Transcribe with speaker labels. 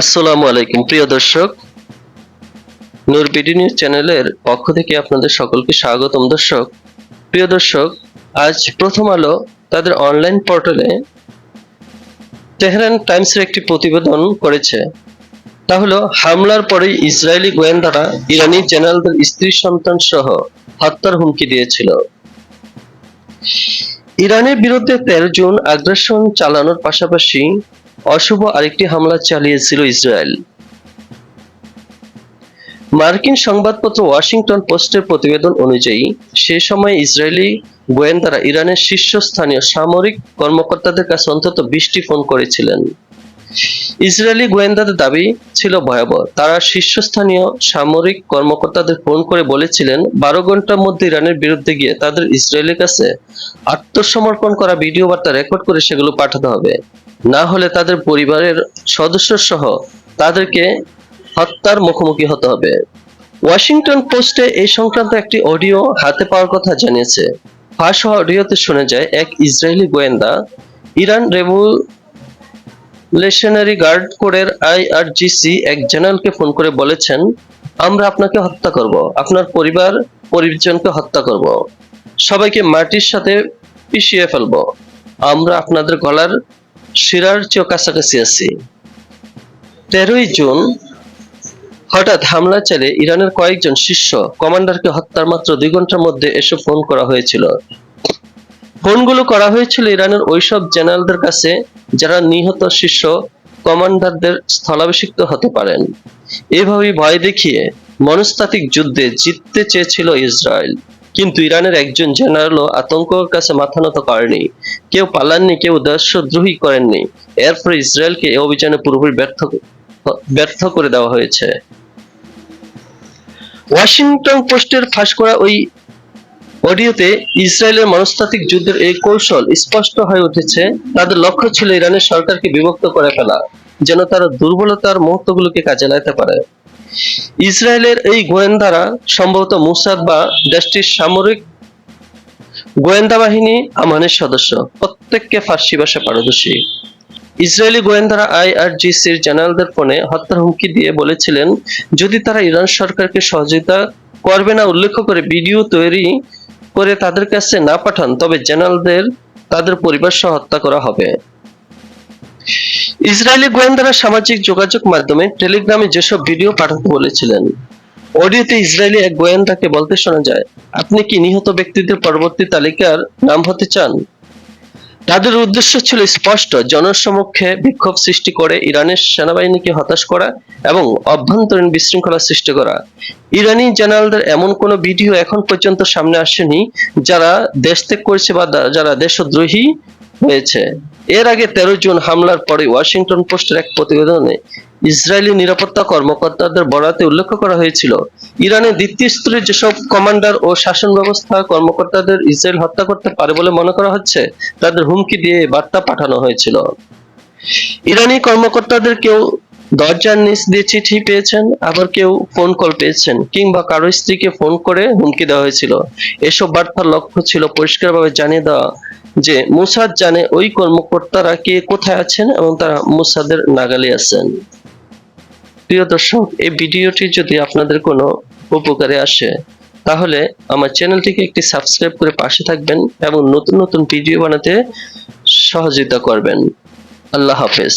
Speaker 1: আসসালামু আলাইকুম, প্রিয় দর্শক। নূর বিডি নিউজ চ্যানেলের পক্ষ থেকে আপনাদের সকলকে স্বাগতম দর্শক। প্রিয় দর্শক, আজ প্রথম আলো তাদের অনলাইন পোর্টালে তেহরান টাইমসের একটি প্রতিবেদন করেছে। তা হলো, হামলার পরেই ইসরায়েলি গোয়েন্দারা ইরানি জেনারেলদের স্ত্রী সন্তান সহ হত্যার হুমকি দিয়েছিল। ইরানের বিরুদ্ধে তেরো জুন আগ্রাসন চালানোর পাশাপাশি অশুভ আরেকটি হামলা চালিয়েছিল ইসরায়েল। মার্কিন সংবাদপত্র ওয়াশিংটন পোস্টের প্রতিবেদন অনুযায়ী, সে সময় ইসরায়েলি গোয়েন্দারা ইরানের শীর্ষস্থানীয় সামরিক কর্মকর্তাদের কাছে অন্তত বিশটি ফোন করেছিলেন। ইসরায়েলি গোয়েন্দাদের দাবি ছিল ভয়াবহ। তারা শীর্ষস্থানীয় সামরিক কর্মকর্তাদের ফোন করে বলেছিলেন, বারো ঘণ্টার মধ্যে ইরানের বিরুদ্ধে গিয়ে তাদের ইসরায়েলের কাছে আত্মসমর্পণ করা ভিডিও বার্তা রেকর্ড করে সেগুলো পাঠাতে হবে। না হলে তাদের পরিবারের সদস্য সহ তাদেরকে হত্যার মুখোমুখি হতে হবে। ওয়াশিংটন পোস্টে এই সংক্রান্ত একটি অডিও হাতে পাওয়ার কথা জানিয়েছে। ফাঁস হওয়া অডিওতে শোনা যায়, এক ইসরায়েলি গোয়েন্দা ইরান রেভলিউশনারি গার্ড কোরের আইআরজিসি এক জেনারেলকে ফোন করে বলেছেন, আমরা আপনাকে হত্যা করব, আপনার পরিবার পরিজনকে হত্যা করব। সবাইকে মাটির সাথে পিষিয়ে ফেলব। আমরা আপনাদের গলার শিরার চেয়েও কাছাকাছি আছি। তেরোই জুন হঠাৎ হামলা চালিয়ে ইরানের কয়েকজন শীর্ষ কমান্ডারকে হত্যার মাত্র দুই ঘণ্টার মধ্যে এসব ফোন করা হয়েছিল। ফোনগুলো করা হয়েছিল ইরানের ওইসব জেনারেলদের কাছে যারা নিহত শীর্ষ কমান্ডারদের স্থলাভিষিক্ত হতে পারেন। এভাবেই ভয় দেখিয়ে মনস্তাত্ত্বিক যুদ্ধে জিততে চেয়েছিল ইসরায়েল। কিন্তু ইরানের একজন জেনারেলও আতঙ্কর কাছে মাথা নত করেনি। কেউ পালাননি, কেউ দেশদ্রোহী করেননি। এরপর ইসরায়েলকে এই অভিযানে পুরোপুরি ব্যর্থ ব্যর্থ করে দেওয়া হয়েছে। ওয়াশিংটন পোস্টের ফাঁস করা ওই অডিওতে ইসরায়েলের মনস্তাত্ত্বিক যুদ্ধের এই কৌশল স্পষ্ট হয়ে উঠেছে, তাদের লক্ষ্য ছিল ইরানের সরকারকে বিভক্ত করে ফেলা, যেন তারা দুর্বলতার মুহূর্তগুলোকে কাজে লাগাতে পারে। ইসরায়েলের এই গোয়েন্দারা সম্ভবত মুসাদ বা দেশটির সামরিক গোয়েন্দা বাহিনী আমানের সদস্য, প্রত্যেককে ফার্সি ভাষা পারদর্শী। ইসরায়েলি গোয়েন্দারা আইআরজিসির জেনারেলদের ফোনে হত্যার হুমকি দিয়ে বলেছিলেন, যদি তারা ইরান সরকারকে সহযোগিতা করবে না, উল্লেখ করে ভিডিও তৈরি করে তাদের কাছে না পাঠান, তবে জেনারেলদের তাদের পরিবার সহ হত্যা করা হবে। ইসরায়েলি গোয়েন্দারা সামাজিক যোগাযোগ মাধ্যমে টেলিগ্রামে যেসব ভিডিও পাঠাতে বলেছিলেন, অডিওতে ইসরায়েলি এক গোয়েন্দাকে বলতে শোনা যায়, আপনি কি নিহত ব্যক্তিদের পরবর্তী তালিকার নাম হতে চান? তাদের উদ্দেশ্য ছিল স্পষ্ট, জনসমক্ষে বিক্ষোভ সৃষ্টি করে ইরানের সেনাবাহিনীকে হতাশ করা এবং অভ্যন্তরীণ বিশৃঙ্খলা সৃষ্টি করা। ইরানি জেনারেলদের এমন কোনো ভিডিও এখন পর্যন্ত সামনে আসেনি যারা দেশ ত্যাগ করেছে বা যারা দেশদ্রোহী হয়েছে। এর আগে তেরো জুন হামলার পরে ওয়াশিংটন পোস্টের এক প্রতিবেদনে ইসরায়েলি নিরাপত্তা কর্মকর্তাদের বরাতে উল্লেখ করা হয়েছিল, ইরানের দ্বিতীয় স্তরের যেসব কমান্ডার ও শাসন ব্যবস্থা কর্মকর্তাদের ইসরায়েল হত্যা করতে পারে বলে মনে করা হচ্ছে, তাদের হুমকি দিয়ে বার্তা পাঠানো হয়েছিল। ইরানি কর্মকর্তাদের কেউ দরজার নিচ দিয়ে চিঠি পেয়েছেন, আবার কেউ ফোন কল পেয়েছেন, কিংবা কারও স্ত্রীকে ফোন করে হুমকি দেওয়া হয়েছিল। এসব বার্তার লক্ষ্য ছিল পরিষ্কারভাবে জানিয়ে দেওয়া যে মুসাদ জানে ওই কর্মকর্তারা কে কোথায় আছেন এবং তারা মুসাদের নাগালে আছেন। প্রিয় দর্শক, এই ভিডিওটি যদি আপনাদের কোনো উপকারে আসে, তাহলে আমার চ্যানেলটিকে একটি সাবস্ক্রাইব করে পাশে থাকবেন এবং নতুন নতুন ভিডিও বানাতে সহযোগিতা করবেন। আল্লাহ হাফেজ।